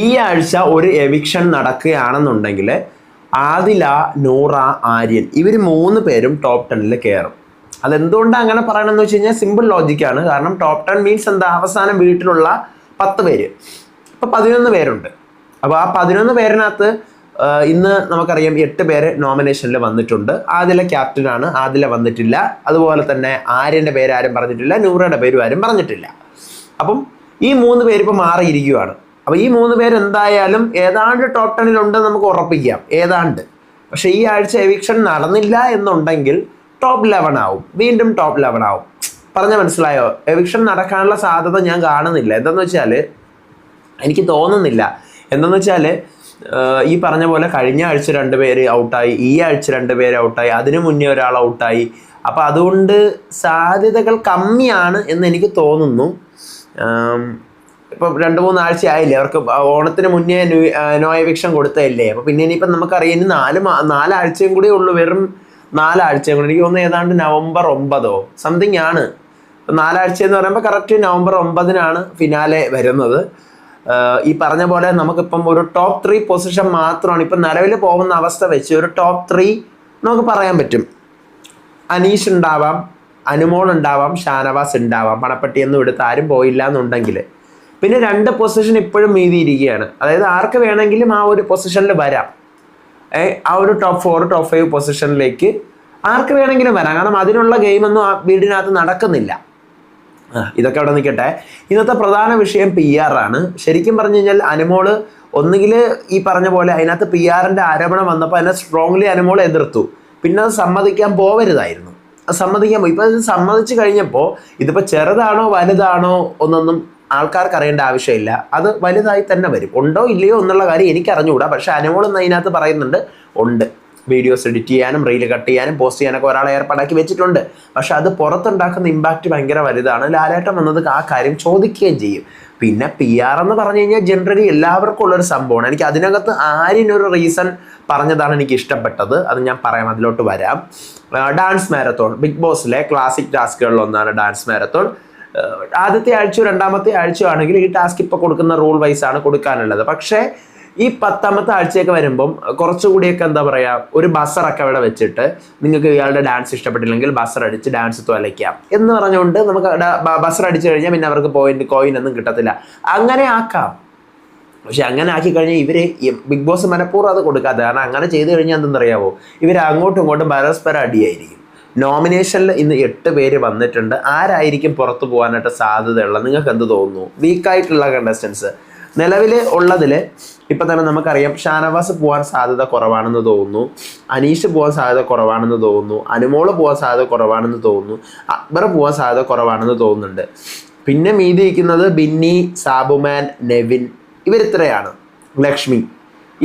ഈ ആഴ്ച ഒരു എവിക്ഷൻ നടക്കുകയാണെന്നുണ്ടെങ്കിൽ ആദില നൂറ ആര്യൻ ഇവർ മൂന്ന് പേരും ടോപ്പ് ടെന്നിൽ കയറും അതെന്തുകൊണ്ടാണ് അങ്ങനെ പറയണമെന്ന് വെച്ച് കഴിഞ്ഞാൽ സിമ്പിൾ ലോജിക്കാണ് കാരണം ടോപ്പ് ടെൻ മീൻസ് എന്താ? അവസാനം വീട്ടിലുള്ള പത്ത് പേര്. ഇപ്പം പതിനൊന്ന് പേരുണ്ട്. അപ്പോൾ ആ പതിനൊന്ന് പേരിനകത്ത് ഇന്ന് നമുക്കറിയാം എട്ട് പേര് നോമിനേഷനിൽ വന്നിട്ടുണ്ട്. ആദില ക്യാപ്റ്റനാണ് ആദില വന്നിട്ടില്ല. അതുപോലെ തന്നെ ആര്യന്റെ പേര് ആരും പറഞ്ഞിട്ടില്ല. നൂറയുടെ പേരും ആരും പറഞ്ഞിട്ടില്ല. അപ്പം ഈ മൂന്ന് പേര് ഇപ്പോൾ മാറിയിരിക്കുകയാണ് അപ്പോൾ ഈ മൂന്ന് പേര് എന്തായാലും ഏതാണ്ട് ടോപ്പ് ടെണിലുണ്ടെന്ന് നമുക്ക് ഉറപ്പിക്കാം. ഏതാണ്ട്. പക്ഷേ ഈ ആഴ്ച എവിക്ഷൻ നടന്നില്ല എന്നുണ്ടെങ്കിൽ ടോപ്പ് ലെവൻ ആവും. വീണ്ടും ടോപ്പ് ലെവൻ ആവും. പറഞ്ഞ മനസ്സിലായോ? എവിക്ഷൻ നടക്കാനുള്ള സാധ്യത ഞാൻ കാണുന്നില്ല. എന്താന്ന് വെച്ചാൽ എനിക്ക് തോന്നുന്നില്ല. എന്തെന്ന് വെച്ചാൽ ഈ പറഞ്ഞ പോലെ കഴിഞ്ഞ ആഴ്ച രണ്ട് പേര് ഔട്ടായി ഈ ആഴ്ച രണ്ട് പേര് ഔട്ടായി അതിനു മുന്നേ ഒരാൾ ഔട്ടായി. അപ്പോൾ അതുകൊണ്ട് സാധ്യതകൾ കമ്മിയാണ് എന്ന് എനിക്ക് തോന്നുന്നു. ഇപ്പം രണ്ട് മൂന്ന് ആഴ്ച ആയില്ലേ അവർക്ക് ഓണത്തിന് മുന്നേ നോയ ആ, നോ കൊടുത്തതല്ലേ? അപ്പോൾ പിന്നെ ഇനിയിപ്പം നമുക്കറിയാം ഇനി നാല് നാലാഴ്ചയും കൂടി ഉള്ളൂ വെറും നാലാഴ്ചയും കൂടി. എനിക്ക് തോന്നുന്നു ഏതാണ്ട് നവംബർ ഒമ്പതോ സംതിങ് ആണ്. നാലാഴ്ച എന്ന് പറയുമ്പോൾ കറക്റ്റ് നവംബർ ഒമ്പതിനാണ് ഫിനാലെ വരുന്നത്. ഈ പറഞ്ഞ പോലെ നമുക്കിപ്പം ഒരു ടോപ്പ് ത്രീ പൊസിഷൻ മാത്രമാണ്. ഇപ്പം നിലവിൽ പോകുന്ന അവസ്ഥ വെച്ച് ഒരു ടോപ്പ് ത്രീ നമുക്ക് പറയാൻ പറ്റും. അനീഷ് ഉണ്ടാവാം അനുമോൾ ഉണ്ടാവാം ഷാനവാസ് ഉണ്ടാവാം. പണപ്പെട്ടിയൊന്നും എടുത്ത് ആരും പോയില്ല എന്നുണ്ടെങ്കിൽ പിന്നെ രണ്ട് പൊസിഷൻ ഇപ്പോഴും മീതിയിരിക്കുകയാണ് അതായത് ആർക്ക് വേണമെങ്കിലും ആ ഒരു പൊസിഷനിൽ വരാം. ആ ഒരു ടോപ്പ് ഫോർ ടോപ്പ് ഫൈവ് പൊസിഷനിലേക്ക് ആർക്ക് വേണമെങ്കിലും വരാം. കാരണം അതിനുള്ള ഗെയിമൊന്നും ആ വീടിനകത്ത് നടക്കുന്നില്ല. ഇതൊക്കെ അവിടെ നിൽക്കട്ടെ. ഇന്നത്തെ പ്രധാന വിഷയം പി ആർ ആണ്. ശരിക്കും പറഞ്ഞു കഴിഞ്ഞാൽ അനുമോൾ ഒന്നുകിൽ ഈ പറഞ്ഞ പോലെ അതിനകത്ത് പി ആറിന്റെ ആരോപണം വന്നപ്പോൾ അതിനെ സ്ട്രോങ്ലി അനുമോൾ എതിർത്തു. പിന്നെ അത് സമ്മതിക്കാൻ പോവരുതായിരുന്നു. സമ്മതിക്കാൻ പോയി. ഇപ്പം സമ്മതിച്ചു കഴിഞ്ഞപ്പോൾ ഇതിപ്പോൾ ചെറുതാണോ വലുതാണോ ഒന്നൊന്നും ആൾക്കാർക്ക് അറിയേണ്ട ആവശ്യമില്ല. അത് വലുതായി തന്നെ വരും. ഉണ്ടോ ഇല്ലയോ എന്നുള്ള കാര്യം എനിക്ക് അറിഞ്ഞുകൂടാ പക്ഷെ അനുമോൾ ഇന്ന് അതിനകത്ത് പറയുന്നുണ്ട്. ഉണ്ട്. വീഡിയോസ് എഡിറ്റ് ചെയ്യാനും റീൽ കട്ട് ചെയ്യാനും പോസ്റ്റ് ചെയ്യാനൊക്കെ ഒരാളെ ഏർപ്പാടാക്കി വെച്ചിട്ടുണ്ട്. പക്ഷെ അത് പുറത്തുണ്ടാക്കുന്ന ഇമ്പാക്റ്റ് ഭയങ്കര വലുതാണ്. ലാലേട്ടൻ വന്നത് ആ കാര്യം ചോദിക്കുകയും ചെയ്യും. പിന്നെ പി ആർ എന്ന് പറഞ്ഞു കഴിഞ്ഞാൽ ജനറലി എല്ലാവർക്കും ഉള്ളൊരു സംഭവമാണ്. എനിക്ക് അതിനകത്ത് ആരിനൊരു റീസൺ പറഞ്ഞതാണ് എനിക്ക് ഇഷ്ടപ്പെട്ടത്. അത് ഞാൻ പറയാം അതിലോട്ട് വരാം. ഡാൻസ് മാരത്തോൺ ബിഗ് ബോസിലെ ക്ലാസിക് ടാസ്കുകളിൽ ഒന്നാണ് ഡാൻസ് മാരത്തോൺ ആദ്യത്തെ ആഴ്ചയോ രണ്ടാമത്തെ ആഴ്ചയോ ആണെങ്കിൽ ഈ ടാസ്ക് ഇപ്പോൾ കൊടുക്കുന്ന റൂൾ വൈസ് ആണ് കൊടുക്കാനുള്ളത്. പക്ഷേ ഈ പത്താമത്തെ ആഴ്ചയൊക്കെ വരുമ്പം കുറച്ചുകൂടിയൊക്കെ എന്താ പറയുക ഒരു ബസറൊക്കെ അവിടെ വെച്ചിട്ട് നിങ്ങൾക്ക് ഇയാളുടെ ഡാൻസ് ഇഷ്ടപ്പെട്ടില്ലെങ്കിൽ ബസർ അടിച്ച് ഡാൻസ് തോലയ്ക്കാം എന്ന് പറഞ്ഞുകൊണ്ട് നമുക്ക് ബസർ അടിച്ചു കഴിഞ്ഞാൽ പിന്നെ അവർക്ക് പോയിന്റ് കോയിൻ ഒന്നും കിട്ടത്തില്ല. അങ്ങനെ ആക്കാം. പക്ഷെ അങ്ങനെ ആക്കി കഴിഞ്ഞാൽ ഇവർ ബിഗ് ബോസ് മനഃപൂർവം അത് കൊടുക്കാതെ കാരണം അങ്ങനെ ചെയ്തു കഴിഞ്ഞാൽ എന്തെന്നറിയാവോ? ഇവർ അങ്ങോട്ടും ഇങ്ങോട്ടും പരസ്പരം അടിയായിരിക്കും. നോമിനേഷനിൽ ഇന്ന് എട്ട് പേര് വന്നിട്ടുണ്ട്. ആരായിരിക്കും പുറത്തു പോകാനായിട്ട് സാധ്യതയുള്ളത് നിങ്ങൾക്ക് എന്ത് തോന്നുന്നു? വീക്കായിട്ടുള്ള കണ്ടസ്റ്റൻസ് നിലവിൽ ഉള്ളതിൽ ഇപ്പം തന്നെ നമുക്കറിയാം ഷാനവാസ് പോകാൻ സാധ്യത കുറവാണെന്ന് തോന്നുന്നു. അനീഷ് പോകാൻ സാധ്യത കുറവാണെന്ന് തോന്നുന്നു. അനുമോൾ പോകാൻ സാധ്യത കുറവാണെന്ന് തോന്നുന്നു. അക്ബർ പോകാൻ സാധ്യത കുറവാണെന്ന് തോന്നുന്നുണ്ട്. പിന്നെ മീതി ഇരിക്കുന്നത് ബിന്നി സാബുമാൻ നെവിൻ. ഇവരിത്രയാണ്. ലക്ഷ്മി.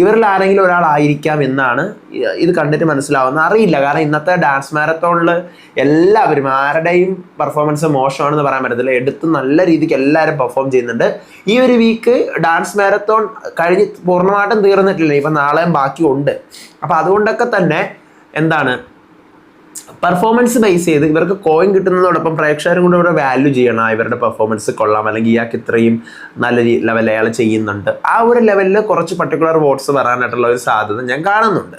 ഇവരിൽ ആരെങ്കിലും ഒരാളായിരിക്കാം എന്നാണ് ഇത് കണ്ടിട്ട് മനസ്സിലാവുന്നത്. അറിയില്ല. കാരണം ഇന്നത്തെ ഡാൻസ് മാരത്തോണിൽ എല്ലാവരും ആരുടെയും പെർഫോമൻസ് മോശമാണെന്ന് പറയാൻ പറ്റത്തില്ല. എടുത്ത് നല്ല രീതിക്ക് എല്ലാവരും പെർഫോം ചെയ്യുന്നുണ്ട്. ഈ ഒരു വീക്ക് ഡാൻസ് മാരത്തോൺ കഴിഞ്ഞ് പൂർണമായിട്ടും തീർന്നിട്ടില്ല. ഇപ്പം നാളെയും ബാക്കി ഉണ്ട് അപ്പം അതുകൊണ്ടൊക്കെ തന്നെ എന്താണ് പെർഫോമൻസ് ബേസ് ചെയ്ത് ഇവർക്ക് കോയിൻ കിട്ടുന്നതോടൊപ്പം പ്രേക്ഷകരും കൂടെ ഇവിടെ വാല്യൂ ചെയ്യണം. ഇവരുടെ പെർഫോമൻസ് കൊള്ളാം. അല്ലെങ്കിൽ ഇയാൾക്ക് ഇത്രയും നല്ല ലെവൽ അയാൾ ചെയ്യുന്നുണ്ട്. ആ ഒരു ലെവലിൽ കുറച്ച് പർട്ടിക്കുലർ വോട്ട്സ് വരാനായിട്ടുള്ള ഒരു സാധ്യത ഞാൻ കാണുന്നുണ്ട്.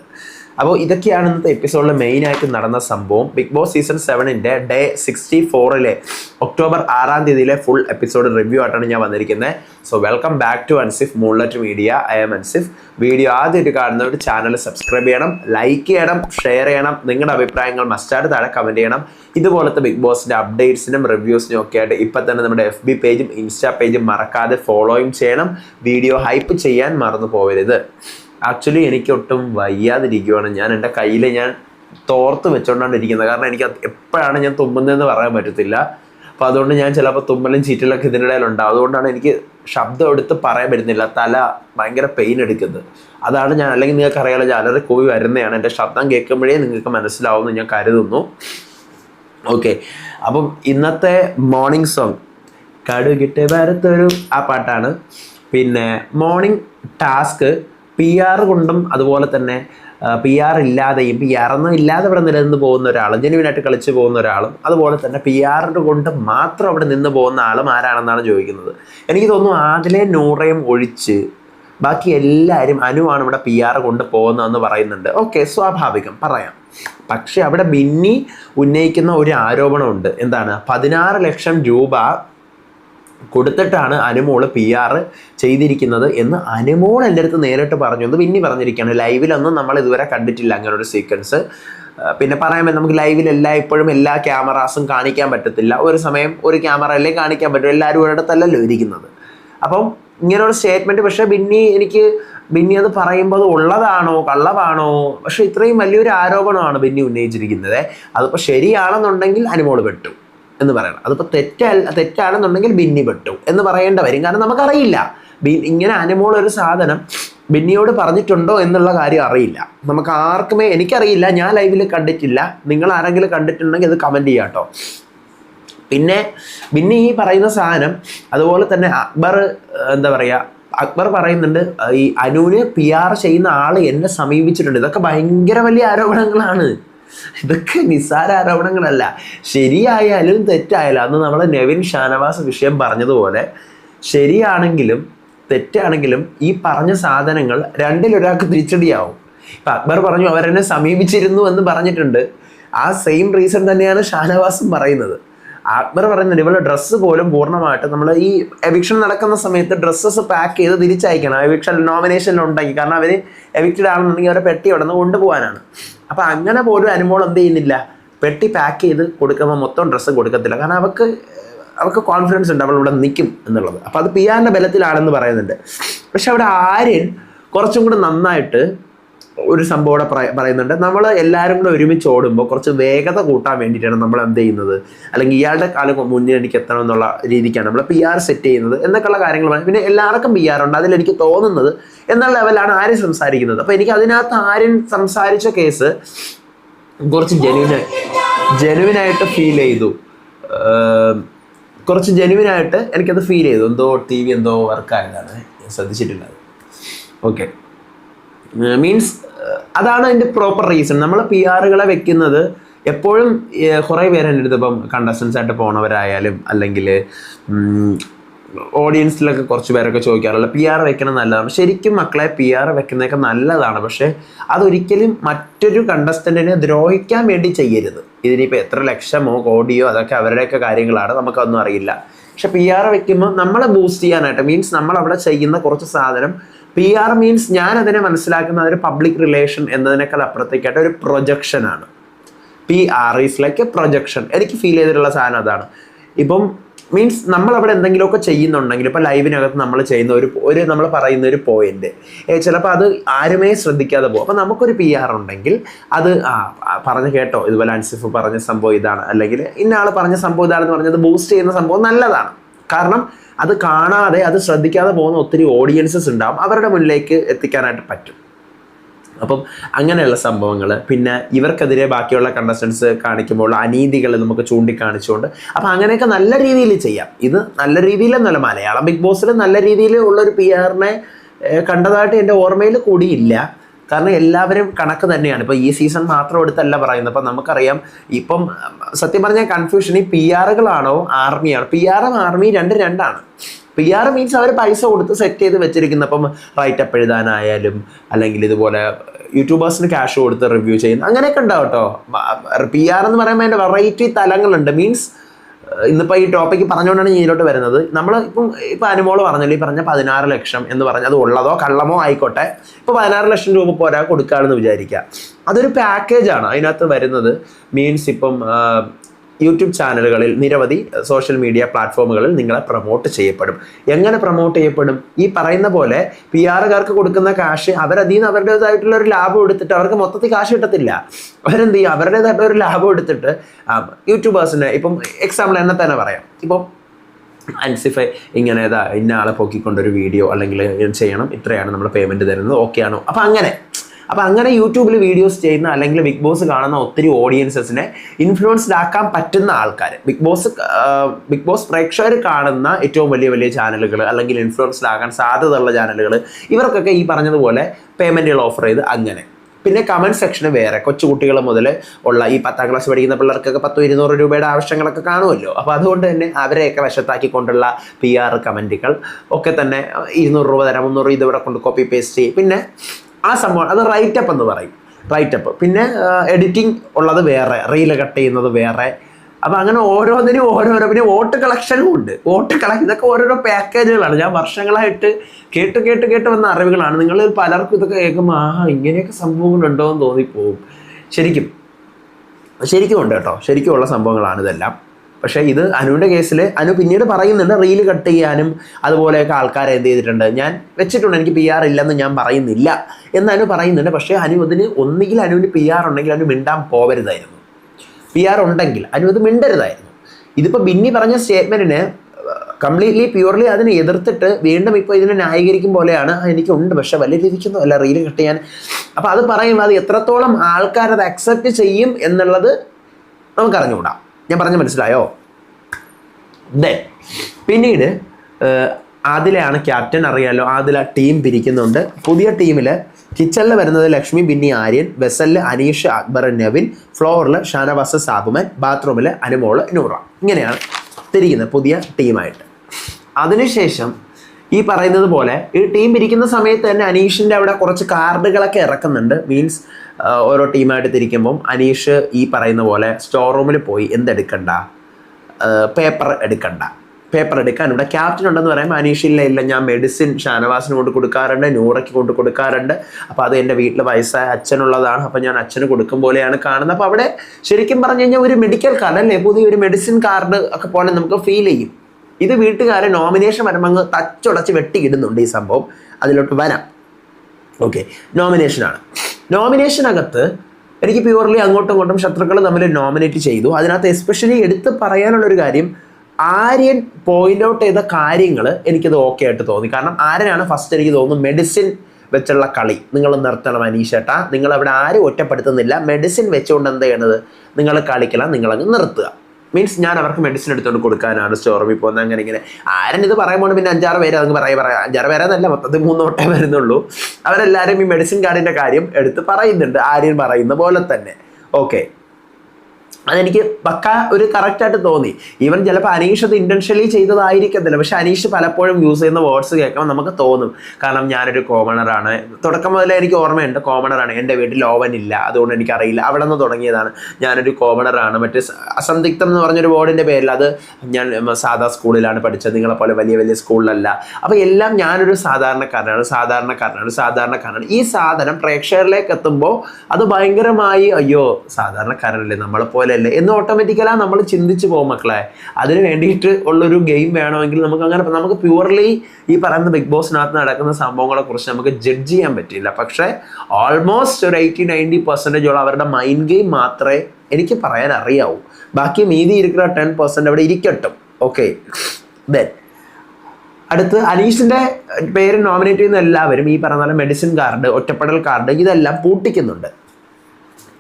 അപ്പോൾ ഇതൊക്കെയാണ് ഇന്നത്തെ എപ്പിസോഡിൽ മെയിൻ ആയിട്ട് നടന്ന സംഭവം. ബിഗ് ബോസ് സീസൺ സെവനിന്റെ ഡേ സിക്സ്റ്റി ഫോറിലെ ഒക്ടോബർ ആറാം തീയതിയിലെ ഫുൾ എപ്പിസോഡ് റിവ്യൂ ആയിട്ടാണ് ഞാൻ വന്നിരിക്കുന്നത്. So welcome back to Ansif Moolat media I'm Ansif video ആദ്യമായിട്ട് കാണുന്നവർ ചാനൽ സബ്സ്ക്രൈബ് ചെയ്യണം ലൈക്ക് ചെയ്യണം ഷെയർ ചെയ്യണം. നിങ്ങളുടെ അഭിപ്രായങ്ങൾ മസ്റ്റായിട്ട് താഴെ കമന്റ് ചെയ്യണം. ഇതുപോലത്തെ ബിഗ് ബോസിന്റെ അപ്ഡേറ്റ്സിനും റിവ്യൂസിനും ഒക്കെ ആയിട്ട് ഇപ്പം തന്നെ നമ്മുടെ എഫ് ബി പേജും ഇൻസ്റ്റാ പേജും മറക്കാതെ ഫോളോയും ചെയ്യണം. വീഡിയോ ഹൈപ്പ് ചെയ്യാൻ മറന്നു പോകരുത് ആക്ച്വലി എനിക്ക് ഒട്ടും വയ്യാതിരിക്കുവാണ്. ഞാൻ എന്റെ കയ്യിൽ ഞാൻ തോർത്ത് വെച്ചോണ്ടാണ് ഇരിക്കുന്നത്. കാരണം എനിക്ക് എപ്പോഴാണ് ഞാൻ തുമ്മുന്നതെന്ന് പറയാൻ പറ്റത്തില്ല. അപ്പം അതുകൊണ്ട് ഞാൻ ചിലപ്പോൾ തുമ്മലും ചീറ്റലൊക്കെ ഇതിനിടയിലുണ്ടാവും അതുകൊണ്ടാണ് എനിക്ക് ശബ്ദം എടുത്ത് പറയാൻ പറ്റുന്നില്ല. തല ഭയങ്കര പെയിൻ എടുക്കുന്നത്. അതാണ് ഞാൻ അല്ലെങ്കിൽ നിങ്ങൾക്ക് അറിയാലോ ഞാൻ അലറി കോവി വരുന്നതാണ്. എന്റെ ശബ്ദം കേൾക്കുമ്പോഴേ നിങ്ങൾക്ക് മനസ്സിലാവുമെന്ന് ഞാൻ കരുതുന്നു. ഓക്കെ അപ്പം ഇന്നത്തെ മോർണിംഗ് സോങ് കടുകിട്ട് വരത്തൊരു ആ പാട്ടാണ്. പിന്നെ മോർണിംഗ് ടാസ്ക് പി ആർ കൊണ്ടും അതുപോലെ തന്നെ പി ആർ ഇല്ലാതെയും പി ആർ ഒന്നും ഇല്ലാതെ ഇവിടെ നിലനിന്ന് പോകുന്ന ഒരാളും ജെനുവിനായിട്ട് കളിച്ച് പോകുന്ന ഒരാളും അതുപോലെ തന്നെ പി ആറിന്റെ കൊണ്ട് മാത്രം അവിടെ നിന്ന് പോകുന്ന ആളും ആരാണെന്നാണ് ചോദിക്കുന്നത്. എനിക്ക് തോന്നുന്നു ആദിലെ നൂറയും ഒഴിച്ച് ബാക്കി എല്ലാവരും അനുവാണ് ഇവിടെ പി ആർ കൊണ്ട് പോകുന്നതെന്ന് പറയുന്നുണ്ട്. ഓക്കെ സ്വാഭാവികം. പറയാം. പക്ഷെ അവിടെ ബിന്നി ഉന്നയിക്കുന്ന ഒരു ആരോപണമുണ്ട്. എന്താണ്? പതിനാറ് ലക്ഷം രൂപ കൊടുത്തിട്ടാണ് അനുമോൾ പി ആർ ചെയ്തിരിക്കുന്നത് എന്ന് അനുമോൾ എന്റെ അടുത്ത് നേരിട്ട് പറഞ്ഞു. എന്ന് പിന്നെ പറഞ്ഞിരിക്കുകയാണ് ലൈവിലൊന്നും നമ്മൾ ഇതുവരെ കണ്ടിട്ടില്ല അങ്ങനെ ഒരു സീക്വൻസ് പിന്നെ പറയാൻ നമുക്ക് ലൈവിൽ എല്ലാ ഇപ്പോഴും എല്ലാ ക്യാമറാസും കാണിക്കാൻ പറ്റത്തില്ല. ഒരു സമയം ഒരു ക്യാമറ അല്ലേ കാണിക്കാൻ പറ്റും എല്ലാവരും ഒരിടത്തല്ലല്ലോ ഇരിക്കുന്നത്. അപ്പം ഇങ്ങനെ ഒരു സ്റ്റേറ്റ്മെന്റ് പക്ഷേ ബിന്നി എനിക്ക് ബിന്നി അത് പറയുമ്പോൾ ഉള്ളതാണോ കള്ളവാണോ? പക്ഷേ ഇത്രയും വലിയൊരു ആരോപണമാണ് ബിന്നി ഉന്നയിച്ചിരിക്കുന്നത്. അതിപ്പോൾ ശരിയാണെന്നുണ്ടെങ്കിൽ അനുമോൾ പെട്ടു. എന്ന് പറയണം. അതിപ്പോൾ തെറ്റല്ല തെറ്റാണെന്നുണ്ടെങ്കിൽ ബിന്നി പെട്ടു എന്ന് പറയേണ്ട വരും. കാരണം നമുക്കറിയില്ല. ബി ഇങ്ങനെ അനുമോൾ ഒരു സാധനം ബിന്നിയോട് പറഞ്ഞിട്ടുണ്ടോ എന്നുള്ള കാര്യം അറിയില്ല. നമുക്ക് ആർക്കുമേ എനിക്കറിയില്ല ഞാൻ ലൈവിൽ കണ്ടിട്ടില്ല. നിങ്ങൾ ആരെങ്കിലും കണ്ടിട്ടുണ്ടെങ്കിൽ അത് കമന്റ് ചെയ്യാം കേട്ടോ പിന്നെ ബിന്നി ഈ പറയുന്ന സാധനം അതുപോലെ തന്നെ അക്ബർ എന്താ പറയുക അക്ബർ പറയുന്നുണ്ട് ഈ അനുവിന് പി ആർ ചെയ്യുന്ന ആൾ എന്നെ സമീപിച്ചിട്ടുണ്ട്. ഇതൊക്കെ ഭയങ്കര വലിയ ആരോപണങ്ങളാണ്. ഇതൊക്കെ നിസാര ആരോപണങ്ങളല്ല. ശരിയായാലും തെറ്റായാലും അന്ന് നമ്മൾ നെവിൻ ഷാനവാസ് വിഷയം പറഞ്ഞതുപോലെ ശരിയാണെങ്കിലും തെറ്റാണെങ്കിലും ഈ പറഞ്ഞ സാധനങ്ങൾ രണ്ടിലൊരാൾക്ക് തിരിച്ചടിയാവും. ഇപ്പം അക്ബർ പറഞ്ഞു അവരെന്നെ സമീപിച്ചിരുന്നു എന്ന് പറഞ്ഞിട്ടുണ്ട്. ആ സെയിം റീസൺ തന്നെയാണ് ഷാനവാസും പറയുന്നത്. അക്ബർ പറയുന്നുണ്ട് ഇവളുടെ ഡ്രസ്സ് പോലും പൂർണമായിട്ട് നമ്മൾ ഈ എവിക്ഷൻ നടക്കുന്ന സമയത്ത് ഡ്രസ്സസ് പാക്ക് ചെയ്ത് തിരിച്ചയക്കണം. എവിക്ഷൻ നോമിനേഷനിൽ ഉണ്ടെങ്കിൽ. കാരണം അവർ എവിക്റ്റഡ് ആണെന്നുണ്ടെങ്കിൽ അവരെ പെട്ടി അവിടെ നിന്ന് കൊണ്ടുപോകാനാണ്. അപ്പം അങ്ങനെ പോലും അനുമോൾ എന്ത് ചെയ്യുന്നില്ല. പെട്ടി പാക്ക് ചെയ്ത് കൊടുക്കുമ്പോൾ മൊത്തം ഡ്രസ്സ് കൊടുക്കത്തില്ല. കാരണം അവർക്ക് അവർക്ക് കോൺഫിഡൻസ് ഉണ്ട്. അവൾ ഇവിടെ നിൽക്കും എന്നുള്ളത്. അപ്പോൾ അത് പി ബലത്തിലാണെന്ന് പറയുന്നുണ്ട്. പക്ഷെ അവിടെ ആര്യൻ കുറച്ചും കൂടെ നന്നായിട്ട് ഒരു സംഭവം ഇവിടെ പറയുന്നുണ്ട്. നമ്മൾ എല്ലാവരും കൂടെ ഒരുമിച്ച് ഓടുമ്പോൾ കുറച്ച് വേഗത കൂട്ടാൻ വേണ്ടിയിട്ടാണ് നമ്മൾ എന്ത് ചെയ്യുന്നത്. അല്ലെങ്കിൽ ഇയാളുടെ കാലം മുന്നിൽ എനിക്ക് എത്തണം എന്നുള്ള രീതിക്കാണ് നമ്മൾ പി ആർ സെറ്റ് ചെയ്യുന്നത് എന്നൊക്കെയുള്ള കാര്യങ്ങൾ പറയും പിന്നെ എല്ലാവർക്കും പി ആർ ഉണ്ട്. അതിലെനിക്ക് തോന്നുന്നത് എന്നുള്ള ലെവലാണ് ആര്യൻ സംസാരിക്കുന്നത്. അപ്പോൾ എനിക്ക് അതിനകത്ത് ആര്യൻ സംസാരിച്ച കേസ് കുറച്ച് ജെനുവിനായി ജെനുവിനായിട്ട് ഫീൽ ചെയ്തു. കുറച്ച് ജെനുവിനായിട്ട് എനിക്കത് ഫീൽ ചെയ്തു. എന്തോ ടി വി എന്തോ വർക്കായതാണ് ശ്രദ്ധിച്ചിട്ടില്ല ഓക്കെ മീൻസ് അതാണ് അതിന്റെ പ്രോപ്പർ റീസൺ നമ്മൾ പി ആറുകളെ വെക്കുന്നത് എപ്പോഴും കുറേ പേര് എന്റെ അടുത്ത് ഇപ്പം കണ്ടസ്റ്റൻസ് ആയിട്ട് പോണവരായാലും അല്ലെങ്കിൽ ഓഡിയൻസിലൊക്കെ കുറച്ച് പേരൊക്കെ ചോദിക്കാറുള്ള പി ആർ വെക്കണം നല്ലതാണ്. ശരിക്കും മക്കളെ പി ആർ വെക്കുന്നതൊക്കെ നല്ലതാണ്. പക്ഷേ അതൊരിക്കലും മറ്റൊരു കണ്ടസ്റ്റന്റിനെ ദ്രോഹിക്കാൻ വേണ്ടി ചെയ്യരുത്. ഇതിനിപ്പോൾ എത്ര ലക്ഷമോ കോടിയോ അതൊക്കെ അവരുടെയൊക്കെ കാര്യങ്ങളാണ്. നമുക്കൊന്നും അറിയില്ല. പക്ഷെ പി ആർ വെക്കുമ്പോൾ നമ്മളെ ബൂസ്റ്റ് ചെയ്യാനായിട്ട് മീൻസ് നമ്മൾ അവിടെ ചെയ്യുന്ന കുറച്ച് സാധനം പി ആർ മീൻസ് ഞാൻ അതിനെ മനസ്സിലാക്കുന്ന ഒരു പബ്ലിക് റിലേഷൻ എന്നതിനേക്കാൾ അപ്പുറത്തേക്കായിട്ട് ഒരു പ്രൊജക്ഷനാണ് P R is like a projection എനിക്ക് ഫീൽ ചെയ്തിട്ടുള്ള സാധനം അതാണ്. ഇപ്പം മീൻസ് നമ്മൾ അവിടെ എന്തെങ്കിലുമൊക്കെ ചെയ്യുന്നുണ്ടെങ്കിൽ ഇപ്പോൾ ലൈവിനകത്ത് നമ്മൾ ചെയ്യുന്ന ഒരു ഒരു നമ്മൾ പറയുന്ന ഒരു പോയിന്റ് ചിലപ്പോൾ അത് ആരുമേ ശ്രദ്ധിക്കാതെ പോകും. അപ്പോൾ നമുക്കൊരു പി ആർ ഉണ്ടെങ്കിൽ അത് ആ പറഞ്ഞ് കേട്ടോ. ഇതുപോലെ അൻസിഫ് പറഞ്ഞ സംഭവം ഇതാണ്. അല്ലെങ്കിൽ ഇന്ന ആൾ പറഞ്ഞ സംഭവം ഇതാണെന്ന് പറഞ്ഞത് ബൂസ്റ്റ് ചെയ്യുന്ന സംഭവം നല്ലതാണ്. കാരണം അത് കാണാതെ അത് ശ്രദ്ധിക്കാതെ പോകുന്ന ഒത്തിരി ഓഡിയൻസസ് ഉണ്ടാവും. അവരുടെ മുന്നിലേക്ക് എത്തിക്കാനായിട്ട് പറ്റും. അപ്പം അങ്ങനെയുള്ള സംഭവങ്ങൾ പിന്നെ ഇവർക്കെതിരെ ബാക്കിയുള്ള കണ്ടസ്റ്റൻസ് കാണിക്കുമ്പോൾ അനീതികൾ നമുക്ക് ചൂണ്ടിക്കാണിച്ചുകൊണ്ട് അപ്പം അങ്ങനെയൊക്കെ നല്ല രീതിയിൽ ചെയ്യാം. ഇത് നല്ല രീതിയിലെന്നല്ല മലയാളം ബിഗ് ബോസിൽ നല്ല രീതിയിൽ ഉള്ളൊരു പി ആറിനെ കണ്ടതായിട്ട് എന്റെ ഓർമ്മയിൽ കൂടിയില്ല. കാരണം എല്ലാവരും കണക്ക് തന്നെയാണ്. ഇപ്പോൾ ഈ സീസൺ മാത്രം എടുത്തല്ല പറയുന്നത്. അപ്പം നമുക്കറിയാം ഇപ്പം സത്യം പറഞ്ഞാൽ കൺഫ്യൂഷൻ ഈ പി ആറുകളാണോ ആർമിയാണോ പി ആറും ആർമി രണ്ട് രണ്ടാണ്. പി ആർ മീൻസ് അവർ പൈസ കൊടുത്ത് സെറ്റ് ചെയ്ത് വെച്ചിരിക്കുന്ന അപ്പം റൈറ്റപ്പ് എഴുതാനായാലും അല്ലെങ്കിൽ ഇതുപോലെ യൂട്യൂബേഴ്സിന് ക്യാഷ് കൊടുത്ത് റിവ്യൂ ചെയ്യുന്ന അങ്ങനെയൊക്കെ ഉണ്ടാവും കേട്ടോ. പി ആർ എന്ന് പറയുമ്പോൾ അതിന്റെ വെറൈറ്റി തലങ്ങളുണ്ട്. മീൻസ് ഇന്നിപ്പോൾ ഈ ടോപ്പിക്ക് പറഞ്ഞുകൊണ്ടാണ് ഞാൻ ഇതിലോട്ട് വരുന്നത്. നമ്മൾ ഇപ്പം ഇപ്പം അനുമോൾ പറഞ്ഞല്ലോ ഈ പറഞ്ഞ പതിനാറ് ലക്ഷം എന്ന് പറഞ്ഞത് ഉള്ളതോ കള്ളമോ ആയിക്കോട്ടെ ഇപ്പോൾ പതിനാറ് ലക്ഷം രൂപ പോരാ കൊടുക്കുകയാണെന്ന് വിചാരിക്കുക. അതൊരു പാക്കേജാണ് അതിനകത്ത് വരുന്നത് മീൻസ് ഇപ്പം യൂട്യൂബ് ചാനലുകളിൽ നിരവധി സോഷ്യൽ മീഡിയ പ്ലാറ്റ്ഫോമുകളിൽ നിങ്ങളെ പ്രൊമോട്ട് ചെയ്യപ്പെടും. എങ്ങനെ പ്രൊമോട്ട് ചെയ്യപ്പെടും? ഈ പറയുന്ന പോലെ പി ആറുകാർക്ക് കൊടുക്കുന്ന കാശ് അവരതിൽ നിന്ന് അവരുടേതായിട്ടുള്ള ഒരു ലാഭം എടുത്തിട്ട് അവർക്ക് മൊത്തത്തിൽ കാശ് കിട്ടത്തില്ല. അവരെന്ത് ചെയ്യും? അവരുടേതായിട്ടുള്ള ഒരു ലാഭം എടുത്തിട്ട് യൂട്യൂബേഴ്സിന് ഇപ്പം എക്സാമ്പിൾ എന്നെ തന്നെ പറയാം. ഇപ്പം അൻസിഫൈ ഇങ്ങനെ ഇന്ന ആളെ പൊക്കിക്കൊണ്ടൊരു വീഡിയോ അല്ലെങ്കിൽ ചെയ്യണം. ഇത്രയാണ് നമ്മൾ പേയ്മെന്റ് തരുന്നത്. ഓക്കെ ആണോ? അപ്പം അങ്ങനെ അപ്പോൾ അങ്ങനെ യൂട്യൂബിൽ വീഡിയോസ് ചെയ്യുന്ന അല്ലെങ്കിൽ ബിഗ് ബോസ് കാണുന്ന ഒത്തിരി ഓഡിയൻസസിനെ ഇൻഫ്ലുവൻസ്ഡ് ആക്കാൻ പറ്റുന്ന ആൾക്കാർ ബിഗ് ബോസ് ബിഗ് ബോസ് പ്രേക്ഷകർ കാണുന്ന ഏറ്റവും വലിയ വലിയ ചാനലുകൾ അല്ലെങ്കിൽ ഇൻഫ്ലുവൻസ്ഡ് ആകാൻ സാധ്യതയുള്ള ചാനലുകൾ ഇവർക്കൊക്കെ ഈ പറഞ്ഞതുപോലെ പേയ്മെന്റുകൾ ഓഫർ ചെയ്ത് അങ്ങനെ. പിന്നെ കമന്റ് സെക്ഷന് വേറെ കൊച്ചുകുട്ടികൾ മുതൽ ഉള്ള ഈ പത്താം ക്ലാസ് പഠിക്കുന്ന പിള്ളേർക്കൊക്കെ പത്തോ ഇരുന്നൂറ് രൂപയുടെ ആവശ്യങ്ങളൊക്കെ കാണുമല്ലോ. അപ്പോൾ അതുകൊണ്ട് തന്നെ അവരെയൊക്കെ വശത്താക്കിക്കൊണ്ടുള്ള പി ആർ കമന്റുകൾ ഒക്കെ തന്നെ ഇരുന്നൂറ് രൂപ തരാം മുന്നൂറ് ഇതിവിടെ കൊണ്ട് കോപ്പി പേസ്റ്റ് ചെയ്യും. പിന്നെ ആ സംഭവം അത് റൈറ്റപ്പ് എന്ന് പറയും. റൈറ്റപ്പ് പിന്നെ എഡിറ്റിംഗ് ഉള്ളത് വേറെ റീൽ കട്ട് ചെയ്യുന്നത് വേറെ. അപ്പം അങ്ങനെ ഓരോന്നിനും ഓരോരോ പിന്നെ വോട്ട് കളക്ഷനും ഉണ്ട്. വോട്ട് കളക്ഷൻ ഇതൊക്കെ ഓരോരോ പാക്കേജുകളാണ് ഞാൻ വർഷങ്ങളായിട്ട് കേട്ട് കേട്ട് കേട്ട് വന്ന അറിവുകളാണ്. നിങ്ങൾ പലർക്കും ഇതൊക്കെ കേൾക്കുമ്പോൾ ആ ഇങ്ങനെയൊക്കെ സംഭവങ്ങളുണ്ടോ എന്ന് തോന്നിപ്പോവും. ശരിക്കും. ശരിക്കും ഉണ്ട് കേട്ടോ. ശരിക്കും ഉള്ള സംഭവങ്ങളാണ് ഇതെല്ലാം. പക്ഷേ ഇത് അനുവിന്റെ കേസിൽ അനു പിന്നീട് പറയുന്നുണ്ട് റീൽ കട്ട് ചെയ്യാനും അതുപോലെയൊക്കെ ആൾക്കാരെ എന്ത് ചെയ്തിട്ടുണ്ട്. ഞാൻ വെച്ചിട്ടുണ്ട് എനിക്ക് പി ആർ ഇല്ലെന്ന് ഞാൻ പറയുന്നില്ല എന്ന് അനു പറയുന്നുണ്ട്. പക്ഷേ അനു അതിന് ഒന്നുകിൽ അനുവിന് പി ആർ ഉണ്ടെങ്കിൽ അനു മിണ്ടാൻ പോവരുതായിരുന്നു. പി ആർ ഉണ്ടെങ്കിൽ അനു അത് മിണ്ടരുതായിരുന്നു. ഇതിപ്പോൾ ബിന്നി പറഞ്ഞ സ്റ്റേറ്റ്മെന്റിന് കംപ്ലീറ്റ്ലി പ്യൂർലി അതിനെ എതിർത്തിട്ട് വീണ്ടും ഇപ്പോൾ ഇതിനെ ന്യായീകരിക്കും പോലെയാണ് "ആ, എനിക്കുണ്ട്. പക്ഷെ വലിയ രീതിക്കൊന്നും അല്ല റീൽ കട്ട് ചെയ്യാൻ. അപ്പോൾ അത് പറയുമ്പോൾ അത് എത്രത്തോളം ആൾക്കാരത് അക്സെപ്റ്റ് ചെയ്യും എന്നുള്ളത് നമുക്ക് അറിഞ്ഞുകൂടാ ഞാൻ പറഞ്ഞ മനസ്സിലായോ? ദെൻ പിന്നീട് ആദിലയാണ് ക്യാപ്റ്റൻ അറിയാലോ ആദില ടീം പിരിക്കുന്നുണ്ട് പുതിയ ടീമിൽ കിച്ചണിൽ വരുന്നത് ലക്ഷ്മി ബിന്നി ആര്യൻ വെസലിൽ അനീഷ് അക്ബർ നവിൻ ഫ്ലോറിൽ ഷാനവാസ സാബുമൻ ബാത്റൂമിൽ അനുമോൾ നൂറ. ഇങ്ങനെയാണ് തിരിക്കുന്നത് പുതിയ ടീമായിട്ട് അതിനുശേഷം ഈ പറയുന്നത് പോലെ ഈ ടീം ഇരിക്കുന്ന സമയത്ത് തന്നെ അനീഷിന്റെ അവിടെ കുറച്ച് കാർഡുകളൊക്കെ ഇറക്കുന്നുണ്ട്. മീൻസ് ഓരോ ടീമായിട്ട് തിരിക്കുമ്പം അനീഷ് ഈ പറയുന്ന പോലെ സ്റ്റോർ റൂമിൽ പോയി എന്തെടുക്കണ്ട? പേപ്പർ എടുക്കണ്ട. പേപ്പർ എടുക്കാൻ ഇവിടെ ക്യാപ്റ്റൻ ഉണ്ടെന്ന് പറയുമ്പോൾ അനീഷ് ഇല്ല ഇല്ല ഞാൻ മെഡിസിൻ ഷാനവാസിന് കൊണ്ട് കൊടുക്കാറുണ്ട് നൂറയ്ക്ക് കൊണ്ട് കൊടുക്കാറുണ്ട്. അപ്പോൾ അത് എന്റെ വീട്ടിൽ വയസ്സായ അച്ഛനുള്ളതാണ് അപ്പോൾ ഞാൻ അച്ഛന് കൊടുക്കും പോലെയാണ് കാണുന്നത്. അപ്പോൾ അവിടെ ശരിക്കും പറഞ്ഞു കഴിഞ്ഞാൽ ഒരു മെഡിക്കൽ കാർഡ് അല്ലേ? പുതിയ ഒരു മെഡിസിൻ കാർഡ് ഒക്കെ പോലെ നമുക്ക് ഫീൽ ചെയ്യും. ഇത് വീട്ടുകാരെ നോമിനേഷൻ വരുമ്പോൾ തച്ചുടച്ച് വെട്ടിയിടുന്നുണ്ട് ഈ സംഭവം. അതിലോട്ട് വരാം. ഓക്കെ നോമിനേഷനാണ് നോമിനേഷനകത്ത് എനിക്ക് പ്യുവർലി അങ്ങോട്ടും ഇങ്ങോട്ടും ശത്രുക്കൾ തമ്മിൽ നോമിനേറ്റ് ചെയ്തു. അതിനകത്ത് എസ്പെഷ്യലി എടുത്ത് പറയാനുള്ളൊരു കാര്യം ആര്യൻ പോയിന്റ് ഔട്ട് ചെയ്ത കാര്യങ്ങൾ എനിക്കത് ഓക്കെ ആയിട്ട് തോന്നി. കാരണം ആര്യനാണ് ഫസ്റ്റ് എനിക്ക് തോന്നുന്നു മെഡിസിൻ വെച്ചുള്ള കളി. നിങ്ങൾ നിർത്തണം അനീഷേട്ടാ നിങ്ങൾ അവിടെ ആരും ഒറ്റപ്പെടുത്തുന്നില്ല. മെഡിസിൻ വെച്ചുകൊണ്ട് എന്ത് ചെയ്യണത്? നിങ്ങൾ കളിക്കണം. നിങ്ങളങ്ങ് നിർത്തുക. മീൻസ് ഞാൻ അവർക്ക് മെഡിസിൻ എടുത്തുകൊണ്ട് കൊടുക്കാനാണ് സ്റ്റോറിൽ പോകുന്നത് അങ്ങനെ ഇങ്ങനെ. ആരും ഇത് പറയുമ്പോൾ പിന്നെ അഞ്ചാറ് പേര് അതങ്ങ് പറയാൻ പറയാം. അഞ്ചാറ് പേരെന്നല്ല മൊത്തത്തിൽ മൂന്ന് തൊട്ടേ വരുന്നുള്ളൂ. അവരെല്ലാവരും ഈ മെഡിസിൻ കാർഡിന്റെ കാര്യം എടുത്ത് പറയുന്നുണ്ട്. ആര്യൻ പറയുന്ന പോലെ തന്നെ. ഓക്കെ അതെനിക്ക് പക്ക ഒരു കറക്റ്റായിട്ട് തോന്നി. ഈവൻ ചിലപ്പോൾ അനീഷ് അത് ഇന്റൻഷ്യലി ചെയ്തതായിരിക്കത്തില്ല. പക്ഷെ അനീഷ് പലപ്പോഴും യൂസ് ചെയ്യുന്ന വേർഡ്സ് കേൾക്കുമ്പോൾ നമുക്ക് തോന്നും. കാരണം ഞാനൊരു കോമണറാണ് തുടക്കം മുതലേ എനിക്ക് ഓർമ്മയുണ്ട്. കോമണറാണ് എന്റെ വീട്ടിൽ ഓവൻ ഇല്ല. അതുകൊണ്ട് എനിക്കറിയില്ല. അവിടെ നിന്ന് തുടങ്ങിയതാണ്. ഞാനൊരു കോമണറാണ് മറ്റേ അസന്ധിഗ്ധം എന്ന് പറഞ്ഞൊരു വേർഡിന്റെ പേരിൽ അത് ഞാൻ സാധാ സ്കൂളിലാണ് പഠിച്ചത്. നിങ്ങളെപ്പോലെ വലിയ വലിയ സ്കൂളിലല്ല. അപ്പോൾ എല്ലാം ഞാനൊരു സാധാരണക്കാരനാണ്. സാധാരണക്കാരനാണ്. സാധാരണക്കാരനാണ്. ഈ സാധനം പ്രേക്ഷകരിലേക്ക് എത്തുമ്പോൾ അത് ഭയങ്കരമായി അയ്യോ സാധാരണക്കാരനല്ലേ? നമ്മളെ പോലെയല്ലേ എന്ന് ഓട്ടോമാറ്റിക്കലാ നമ്മൾ ചിന്തിച്ചു പോകും മക്കളെ. അതിന് വേണ്ടിയിട്ട് ഉള്ളൊരു ഗെയിം വേണമെങ്കിൽ നമുക്ക് അങ്ങനെ നമുക്ക് പ്യുവർലി ഈ പറയുന്ന ബിഗ് ബോസിനകത്ത് നടക്കുന്ന സംഭവങ്ങളെ കുറിച്ച് നമുക്ക് ജഡ്ജ് ചെയ്യാൻ പറ്റില്ല. പക്ഷേ ഓൾമോസ്റ്റ് ഒരു എയ്റ്റി നയന്റി പെർസെന്റേജോളം അവരുടെ മൈൻഡ് ഗെയിം മാത്രമേ എനിക്ക് പറയാൻ അറിയാവൂ. ബാക്കി മീതി ഇരിക്കുന്ന ടെൻ പെർസെന്റ് അവിടെ ഇരിക്കട്ടും. ഓക്കെ ദെൻ അടുത്ത് അനീഷിന്റെ പേര് നോമിനേറ്റ് ചെയ്യുന്ന എല്ലാവരും ഈ പറഞ്ഞ മെഡിസിൻ കാർഡ് ഒറ്റപ്പെടൽ കാർഡ് ഇതെല്ലാം പൂട്ടിക്കുന്നുണ്ട്.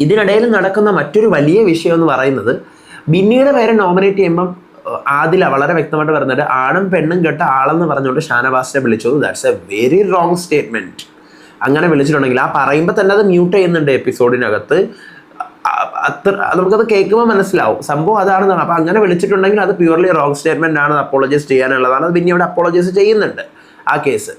ഇതിനിടയിൽ നടക്കുന്ന മറ്റൊരു വലിയ വിഷയം എന്ന് പറയുന്നത് ബിന്നിയുടെ പേരെ നോമിനേറ്റ് ചെയ്യുമ്പം ആദില വളരെ വ്യക്തമായിട്ട് പറഞ്ഞത് ആണും പെണ്ണും കെട്ട ആളെന്ന് പറഞ്ഞുകൊണ്ട് ഷാനവാസിനെ വിളിച്ചു. That's a very wrong statement അങ്ങനെ വിളിച്ചിട്ടുണ്ടെങ്കിൽ ആ പറയുമ്പോൾ തന്നെ അത് മ്യൂട്ട് ചെയ്യുന്നുണ്ട് എപ്പിസോഡിനകത്ത്. അത്ര നമുക്കത് കേൾക്കുമ്പോൾ മനസ്സിലാവും. സംഭവം അതാണെന്നാണ്. അപ്പോൾ അങ്ങനെ വിളിച്ചിട്ടുണ്ടെങ്കിൽ അത് പ്യൂർലി റോങ് സ്റ്റേറ്റ്മെന്റ് ആണ് അപ്പോളജൈസ് ചെയ്യാനുള്ളതാണ്. അത് പിന്നെ ഇവിടെ അപ്പോളജൈസ് ചെയ്യുന്നുണ്ട് ആ കേസ്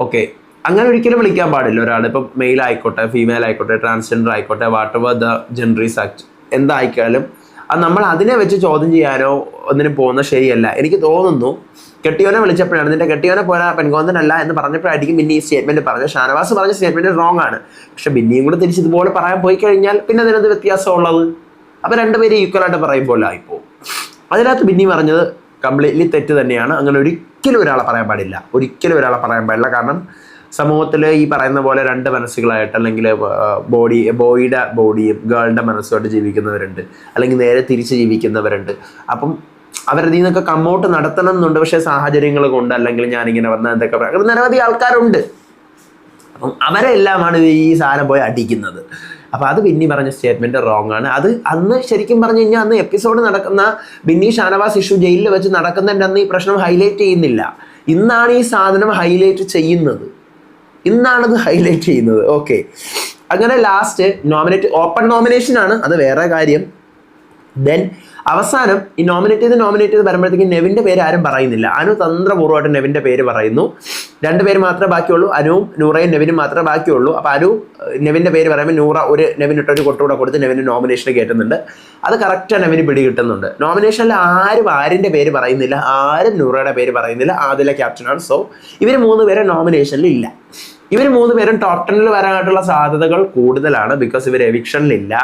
ഓക്കെ അങ്ങനെ ഒരിക്കലും വിളിക്കാൻ പാടില്ല ഒരാൾ ഇപ്പം മെയിൽ ആയിക്കോട്ടെ ഫീമെയിൽ ആയിക്കോട്ടെ ട്രാൻസ്ജെൻഡർ ആയിക്കോട്ടെ whatever the gender is act എന്തായിക്കാലും അത് നമ്മൾ അതിനെ വെച്ച് ചോദ്യം ചെയ്യാനോ ഒന്നിനും പോകുന്ന ശരിയല്ല. എനിക്ക് തോന്നുന്നു കെട്ടിയോനെ വിളിച്ചപ്പോഴാണ് നിന്റെ കെട്ടിയോനെ പോലെ പെൺകോന്തനല്ല എന്ന് പറഞ്ഞപ്പോഴായിരിക്കും പിന്നെ ഈ സ്റ്റേറ്റ്മെന്റ് പറഞ്ഞത്. ഷാനവാസ് പറഞ്ഞ സ്റ്റേറ്റ്മെന്റ് റോങ് ആണ്. പക്ഷെ ബിന്നിയും കൂടെ തിരിച്ച് ഇതുപോലെ പറയാൻ പോയി കഴിഞ്ഞാൽ പിന്നെ അതിനകത്ത് വ്യത്യാസമുള്ളത്? അപ്പോൾ രണ്ടുപേരും ഈക്വൽ ആയിട്ട് പറയുമ്പോൾ ആയിപ്പോ അതിനകത്ത് ബിന്നി പറഞ്ഞത് കംപ്ലീറ്റ്ലി തെറ്റ് തന്നെയാണ്. അങ്ങനെ ഒരിക്കലും ഒരാളെ പറയാൻ പാടില്ല. ഒരിക്കലും ഒരാളെ പറയാൻ പാടില്ല. കാരണം സമൂഹത്തിൽ ഈ പറയുന്ന പോലെ രണ്ട് മനസ്സുകളായിട്ട് അല്ലെങ്കിൽ ബോഡി ബോയിയുടെ ബോഡിയും ഗേളിന്റെ മനസ്സുമായിട്ട് ജീവിക്കുന്നവരുണ്ട്. അല്ലെങ്കിൽ നേരെ തിരിച്ച് ജീവിക്കുന്നവരുണ്ട്. അപ്പം അവരതിൽ നിന്നൊക്കെ കമ്മൗട്ട് നടത്തണം എന്നുണ്ട്. പക്ഷേ സാഹചര്യങ്ങൾ കൊണ്ട് അല്ലെങ്കിൽ ഞാനിങ്ങനെ വന്ന എന്തൊക്കെ അങ്ങനെ നിരവധി ആൾക്കാരുണ്ട്. അപ്പം അവരെല്ലാമാണ് ഈ സാധനം പോയി അടിക്കുന്നത്. അപ്പോൾ അത് ബിന്നി പറഞ്ഞ സ്റ്റേറ്റ്മെന്റ് റോങ് ആണ് അത് അന്ന് ശരിക്കും പറഞ്ഞു കഴിഞ്ഞാൽ അന്ന് എപ്പിസോഡ് നടക്കുന്ന ബിന്നി ഷാനവാസ് ഇഷ്യൂ ജയിലിൽ വെച്ച് നടക്കുന്നതിന്റെ അന്ന് ഈ പ്രശ്നം ഹൈലൈറ്റ് ചെയ്യുന്നില്ല. ഇന്നാണ് ഈ സാധനം ഹൈലൈറ്റ് ചെയ്യുന്നത്. ഇന്നാണത് ഹൈലൈറ്റ് ചെയ്യുന്നത്. ഓക്കെ അങ്ങനെ ലാസ്റ്റ് നോമിനേറ്റ് ഓപ്പൺ നോമിനേഷൻ ആണ്. അത് വേറെ കാര്യം. ദെൻ അവസാനം ഈ നോമിനേറ്റ് ചെയ്ത് നോമിനേറ്റ് ചെയ്ത് വരുമ്പോഴത്തേക്കും നെവിന്റെ പേര് ആരും പറയുന്നില്ല. അനു തന്ത്രപൂർവമായിട്ട് നെവിന്റെ പേര് പറയുന്നു. രണ്ട് പേര് മാത്രമേ ബാക്കിയുള്ളൂ. അനുവും നൂറയും നെവിനും മാത്രമേ ബാക്കിയുള്ളൂ. അപ്പോൾ അനു നെവിന്റെ പേര് പറയുമ്പോൾ നൂറ ഒരു നെവിനിട്ട് ഒരു കൊട്ടുകൂടെ കൊടുത്ത് നെവിന് നോമിനേഷൻ കയറ്റുന്നുണ്ട്. അത് കറക്റ്റ് നെവിന് പിടി കിട്ടുന്നുണ്ട് നോമിനേഷനിൽ ആരും ആരിന്റെ പേര് പറയുന്നില്ല. ആരും നൂറയുടെ പേര് പറയുന്നില്ല. ആദില ക്യാപ്റ്റനാണ് സോ ഇവർ മൂന്ന് പേരെ നോമിനേഷനിൽ ഇല്ല. ഇവർ മൂന്ന് പേരും ടോപ്പ് ടെന്നിൽ വരാനായിട്ടുള്ള സാധ്യതകൾ കൂടുതലാണ് ബിക്കോസ് ഇവർ എവിക്ഷനിലില്ല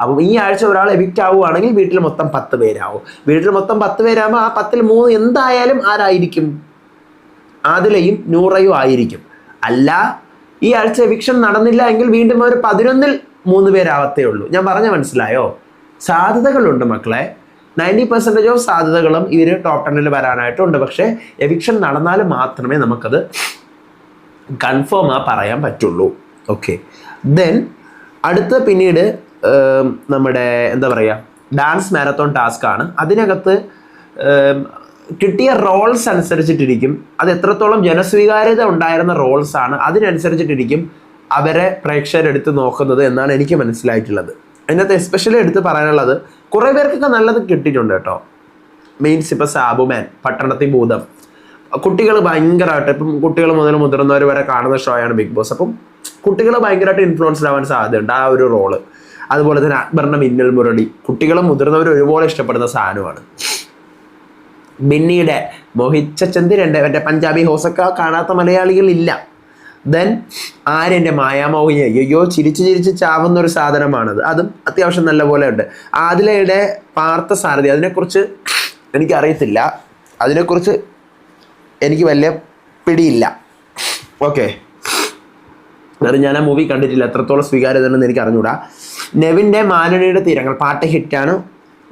അപ്പം ഈ ആഴ്ച ഒരാൾ എവിക്റ്റ് ആവുകയാണെങ്കിൽ വീട്ടിൽ മൊത്തം പത്ത് പേരാവും. വീട്ടിൽ മൊത്തം പത്ത് പേരാകുമ്പോൾ ആ പത്തിൽ മൂന്ന് എന്തായാലും ആരായിരിക്കും? ആദിലയും നൂറയും ആയിരിക്കും. അല്ല ഈ ആഴ്ച എവിക്ഷൻ നടന്നില്ല എങ്കിൽ വീണ്ടും ഒരു പതിനൊന്നിൽ മൂന്ന് പേരാവത്തേ ഉള്ളൂ. ഞാൻ പറഞ്ഞ മനസ്സിലായോ? സാധ്യതകളുണ്ട് മക്കളെ. നയന്റി പെർസെന്റേജ് ഓഫ് സാധ്യതകളും ഇവർ ടോപ്പ് ടെന്നിൽ വരാനായിട്ടുണ്ട്. പക്ഷേ എവിക്ഷൻ നടന്നാൽ മാത്രമേ നമുക്കത് കൺഫേം ആ പറയാൻ പറ്റുള്ളൂ. ഓക്കെ ദെൻ അടുത്ത പിന്നീട് നമ്മുടെ എന്താ പറയുക ഡാൻസ് മാരത്തോൺ ടാസ്ക് ആണ്. അതിനകത്ത് കിട്ടിയ റോൾസ് അനുസരിച്ചിട്ടിരിക്കും. അത് എത്രത്തോളം ജനസ്വീകാര്യത ഉണ്ടായിരുന്ന റോൾസ് ആണ്. അതിനനുസരിച്ചിട്ടിരിക്കും അവരെ പ്രേക്ഷകരെടുത്ത് നോക്കുന്നത് എന്നാണ് എനിക്ക് മനസ്സിലായിട്ടുള്ളത്. അതിനകത്ത് എസ്പെഷ്യലി എടുത്ത് പറയാനുള്ളത് കുറേ പേർക്കൊക്കെ നല്ലത് കിട്ടിയിട്ടുണ്ട് കേട്ടോ. മീൻസ് ഇപ്പം സാബുമാൻ പട്ടണത്തിൽ ഭൂതം. കുട്ടികൾ ഭയങ്കരമായിട്ട് ഇപ്പം കുട്ടികൾ മുതൽ മുതിർന്നവർ വരെ കാണുന്ന ഷോയാണ് ബിഗ് ബോസ്. അപ്പം കുട്ടികൾ ഭയങ്കരമായിട്ട് ഇൻഫ്ലുവൻസ്ഡ് ആവാൻ സാധ്യതയുണ്ട് ആ ഒരു റോൾ അതുപോലെ തന്നെ അക്ബറിന്റെ മിന്നൽ മുരളി. കുട്ടികളും മുതിർന്നവരും ഒരുപോലെ ഇഷ്ടപ്പെടുന്ന സാധനമാണ്. ബിന്നിയുടെ മോഹിച്ച ചന്ദ്രന്റെ എന്റെ പഞ്ചാബി ഹോസക്ക കാണാത്ത മലയാളികൾ ഇല്ല. ദെൻ ആര്യന്റെ മായാമോഹിനി അയ്യോ ചിരിച്ച് ചിരിച്ച് ചാവുന്ന ഒരു സാധനമാണത്. അതും അത്യാവശ്യം നല്ല പോലെ ഉണ്ട്. ആദിലയുടെ പാർത്ഥ സാരഥി അതിനെക്കുറിച്ച് എനിക്കറിയത്തില്ല. അതിനെക്കുറിച്ച് എനിക്ക് വലിയ പിടിയില്ല. ഓക്കെ വേറെ ഞാൻ ആ മൂവി കണ്ടിട്ടില്ല. എത്രത്തോളം സ്വീകാര്യത ഉണ്ടെന്ന് എനിക്ക് അറിഞ്ഞൂടാ നെവിന്റെ മാലിനിയുടെ തീരങ്ങൾ. പാട്ട് ഹിറ്റാണ്.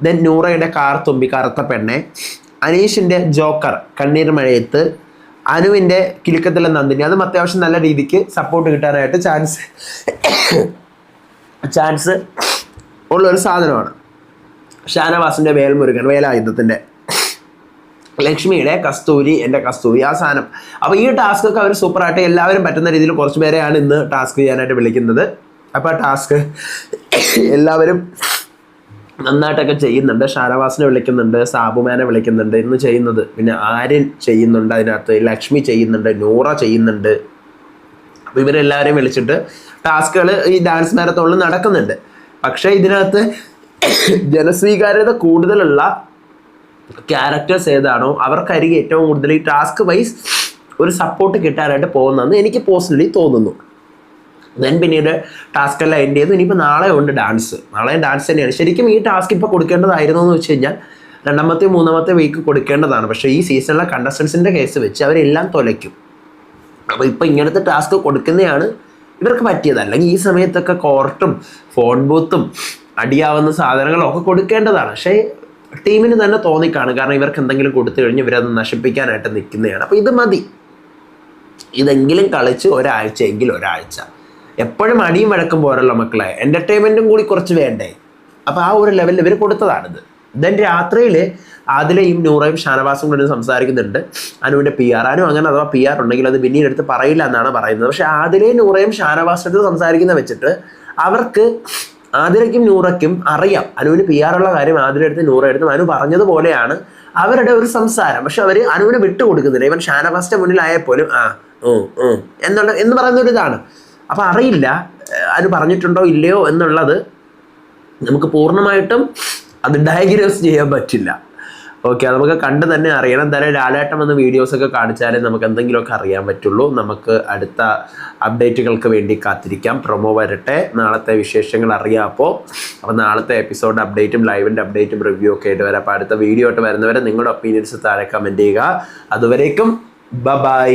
ദെൻ നൂറയുടെ കാർ തുമ്പി കറുത്ത പെണ്ണെ. അനീഷിന്റെ ജോക്കർ കണ്ണീർ മഴയത്ത്. അനുവിന്റെ കിലുക്കത്തിലെ നന്ദിനി. അതും അത്യാവശ്യം നല്ല രീതിക്ക് സപ്പോർട്ട് കിട്ടാനായിട്ട് ചാൻസ് ചാൻസ് ഉള്ളൊരു സാധനമാണ്. ഷാനവാസിന്റെ വേൽമുരുകൻ വേലായുധത്തിന്റെ. ലക്ഷ്മിയുടെ കസ്തൂരി എന്റെ കസ്തൂരി ആ സാധനം. അപ്പോൾ ഈ ടാസ്ക് ഒക്കെ അവർ സൂപ്പറായിട്ട് എല്ലാവരും പറ്റുന്ന രീതിയിൽ കുറച്ച് പേരെയാണ് ഇന്ന് ടാസ്ക് ചെയ്യാനായിട്ട് വിളിക്കുന്നത്. അപ്പോൾ ആ ടാസ്ക് എല്ലാവരും നന്നായിട്ടൊക്കെ ചെയ്യുന്നുണ്ട്. ഷാനവാസിനെ വിളിക്കുന്നുണ്ട് സാബുമാനെ വിളിക്കുന്നുണ്ട്. ഇന്ന് ചെയ്യുന്നത് പിന്നെ ആര്യൻ ചെയ്യുന്നുണ്ട് അതിനകത്ത് ലക്ഷ്മി ചെയ്യുന്നുണ്ട് നൂറ ചെയ്യുന്നുണ്ട്. അപ്പോൾ ഇവരെല്ലാവരെയും വിളിച്ചിട്ട് ടാസ്കുകൾ ഈ ഡാൻസ് മാരത്തോണിൽ നടക്കുന്നുണ്ട്. പക്ഷേ ഇതിനകത്ത് ജനസ്വീകാര്യത കൂടുതലുള്ള ക്യാരക്ടേഴ്സ് ഏതാണോ അവർക്കായിരിക്കും ഏറ്റവും കൂടുതൽ ഈ ടാസ്ക് വൈസ് ഒരു സപ്പോർട്ട് കിട്ടാനായിട്ട് പോകുന്നതെന്ന് എനിക്ക് പേഴ്സണലി തോന്നുന്നു. ദെൻ പിന്നീട് ടാസ്ക് എല്ലാം എൻഡ് ചെയ്തു. ഇനിയിപ്പോൾ നാളെ ഉണ്ട് ഡാൻസ് നാളെ ഡാൻസ് തന്നെയാണ്. ശരിക്കും ഈ ടാസ്ക് ഇപ്പോൾ കൊടുക്കേണ്ടതായിരുന്നു എന്ന് വെച്ച് കഴിഞ്ഞാൽ രണ്ടാമത്തെ മൂന്നാമത്തെ വീക്ക് കൊടുക്കേണ്ടതാണ്. പക്ഷേ ഈ സീസണിലെ കണ്ടസ്റ്റൻസിന്റെ കേസ് വെച്ച് അവരെല്ലാം തൊലയ്ക്കും. അപ്പോൾ ഇപ്പോൾ ഇങ്ങനത്തെ ടാസ്ക് കൊടുക്കുന്നതാണ് ഇവർക്ക് പറ്റിയത്. അല്ലെങ്കിൽ ഈ സമയത്തൊക്കെ കോർട്ടും ഫോൺ ബൂത്തും അടിയാവുന്ന സാധനങ്ങളൊക്കെ കൊടുക്കേണ്ടതാണ്. പക്ഷേ ടീമിന് തന്നെ തോന്നിക്കാണ്. കാരണം ഇവർക്ക് എന്തെങ്കിലും കൊടുത്തു കഴിഞ്ഞ് ഇവരത് നശിപ്പിക്കാനായിട്ട് നിൽക്കുന്നതാണ്. അപ്പോൾ ഇത് മതി. ഇതെങ്കിലും കളിച്ച് ഒരാഴ്ചയെങ്കിൽ ഒരാഴ്ച. എപ്പോഴും അടിയും വഴക്കും പോരല്ലോ മക്കളെ എന്റർടൈൻമെന്റും കൂടി കുറച്ച് വേണ്ടേ? അപ്പോൾ ആ ഒരു ലെവലിൽ ഇവർ കൊടുത്തതാണിത്. ദെൻ രാത്രിയിൽ അതിലെയും നൂറയും ഷാനവാസും കൂടി സംസാരിക്കുന്നുണ്ട്. അനുവിന്റെ പി ആർ അനു അങ്ങനെ അഥവാ പി ആർ ഉണ്ടെങ്കിൽ അത് പിന്നീട് എടുത്ത് പറയില്ല എന്നാണ് പറയുന്നത്. പക്ഷേ ആദിലയും നൂറയും ഷാനവാസിനടുത്ത് സംസാരിക്കുന്ന വെച്ചിട്ട് അവർക്ക് ആതിരയ്ക്കും നൂറയ്ക്കും അറിയാം. അനുവിന് പി ആർ ഉള്ള കാര്യം ആതിര എടുത്ത് നൂറ എടുത്തും അനു പറഞ്ഞതുപോലെയാണ് അവരുടെ ഒരു സംസാരം. പക്ഷെ അവർ അനുവിനെ വിട്ടുകൊടുക്കുന്നില്ല. ഇവൻ ഷാനവാസിന്റെ മുന്നിലായാൽ പോലും ആ എന്നുള്ള എന്ന് പറയുന്ന ഒരു ഇതാണ്. അപ്പം അറിയില്ല അത് പറഞ്ഞിട്ടുണ്ടോ ഇല്ലയോ എന്നുള്ളത് നമുക്ക് പൂർണമായിട്ടും അത് ഡയഗ്നോസ് ചെയ്യാൻ പറ്റില്ല. ഓക്കെ നമുക്ക് കണ്ട് തന്നെ അറിയണം. എന്തായാലും ലാലേട്ടം എന്ന വീഡിയോസൊക്കെ കാണിച്ചാലേ നമുക്ക് എന്തെങ്കിലുമൊക്കെ അറിയാൻ പറ്റുള്ളൂ. നമുക്ക് അടുത്ത അപ്ഡേറ്റുകൾക്ക് വേണ്ടി കാത്തിരിക്കാം. പ്രൊമോ വരട്ടെ. നാളത്തെ വിശേഷങ്ങൾ അറിയാം അപ്പോൾ അപ്പോൾ നാളത്തെ എപ്പിസോഡ് അപ്ഡേറ്റും ലൈവിന്റെ അപ്ഡേറ്റും റിവ്യൂ ഒക്കെ ആയിട്ട് വരാം. അപ്പോൾ അടുത്ത വീഡിയോ ആയിട്ട് വരുന്നവരെ നിങ്ങളുടെ ഒപ്പീനിയൻസ് താഴെ കമന്റ് ചെയ്യുക. അതുവരേക്കും ബ ബൈ